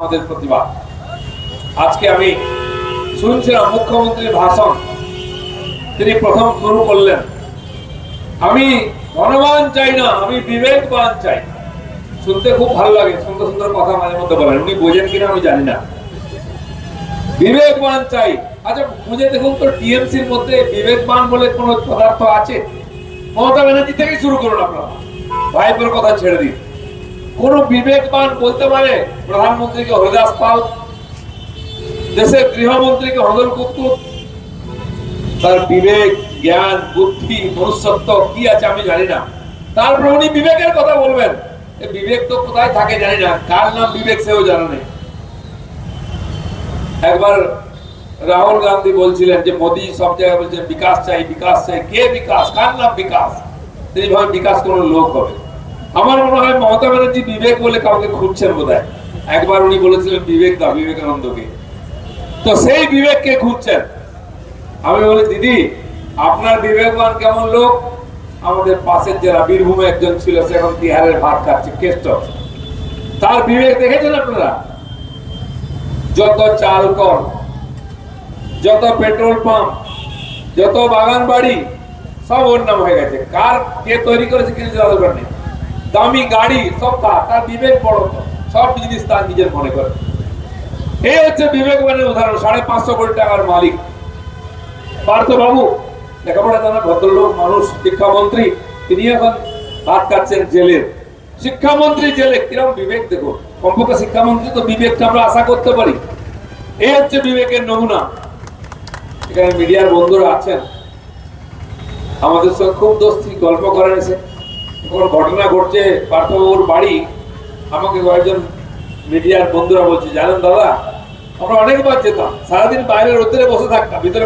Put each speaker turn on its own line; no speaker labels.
আমাদের প্রতিবাদ আজকে আমি শুনছিলাম মুখ্যমন্ত্রীর ভাষণ তিনি প্রথম শুরু করলেন। আমি ধনবান চাই না, আমি বিবেকবান চাই। শুনতে খুব ভালো লাগে, সুন্দর সুন্দর কথা মাঝে মধ্যে বলেন। উনি বোঝেন কিনা আমি জানি না। বিবেকবান চাই। আচ্ছা বুঝে দেখুন তো, টিএমসির মধ্যে বিবেকবান বলে কোন পদার্থ আছে? মমতা ব্যানার্জি থেকেই শুরু করুন আপনারা। ভাইপোর কথা ছেড়ে দিন। কোন বিবেকবান বলতে পারে প্রধানমন্ত্রীকে হরিদাস পাল, দেশের গৃহমন্ত্রীকে হরদল কুতুব তার বিবেক, জ্ঞান, বুদ্ধি, মনুষ্যত্ব কি আছে আমি জানি না। তারপরে উনি বিবেকের কথা বলবেন। বিবেক তো কোথায় থাকে জানি না, কার নাম বিবেক সেও জানা নেই একবার রাহুল গান্ধী বলছিলেন যে মোদি সব জায়গায় বলছেন বিকাশ চাই বিকাশ চাই, কে বিকাশ, কার নাম বিকাশ? তিনি ভাবেন বিকাশ কোন লোক হবে। আমার মনে হয় মমতা ব্যানার্জি বিবেক বলে কাউকে খুঁজছেন বোধ একবার উনি বলেছিলেন বিবেক দা, বিবেকানন্দকে। তো সেই বিবেককে খুঁজছেন। আমি বলি, দিদি, আপনার বিবেকবান কেমন লোক? আমাদের পাশের জেলা বীরভূমে একজন ছিল, সে এখন বিহারের ভাত খাচ্ছে, কেষ্ট। তার বিবেক দেখেছেন আপনারা? যত চাল কল যত পেট্রোল পাম্প, যত বাগান বাড়ি সব ওর নাম হয়ে গেছে। কার কে তৈরি করেছে কিছু জানা দরকার নেই। দামি গাড়ি, সব তার। তার বিবেক বড় সব জিনিস তার নিজের মনে করে। এই হচ্ছে বিবেকবানের উদাহরণ, সাড়ে পাঁচশো কোটি টাকার মালিক। পার্থ বাবু লেখাপড়া জানা ভদ্রলোক, মানুষ, শিক্ষামন্ত্রী, তিনি এখন ভাত খাচ্ছেন জেলের। শিক্ষামন্ত্রী জেলে, কিরম বিবেক দেখো কমপক্ষে শিক্ষামন্ত্রী তো বিবেকটা আমরা আশা করতে পারি। এই হচ্ছে বিবেকের নমুনা। এখানে মিডিয়ার বন্ধুরা আছেন। আমাদের সঙ্গে খুব দোস্তি, গল্প করেন এসে। কোন ঘটনা ঘটছে পার্থবাবুর বাড়ি। আমাকে কয়েকজন মিডিয়ার বন্ধুরা বলছে, জানেন দাদা, আমরা অনেকবার যেতাম, সারাদিন বাইরের রোদ্রে বসে থাকতাম, ভিতরে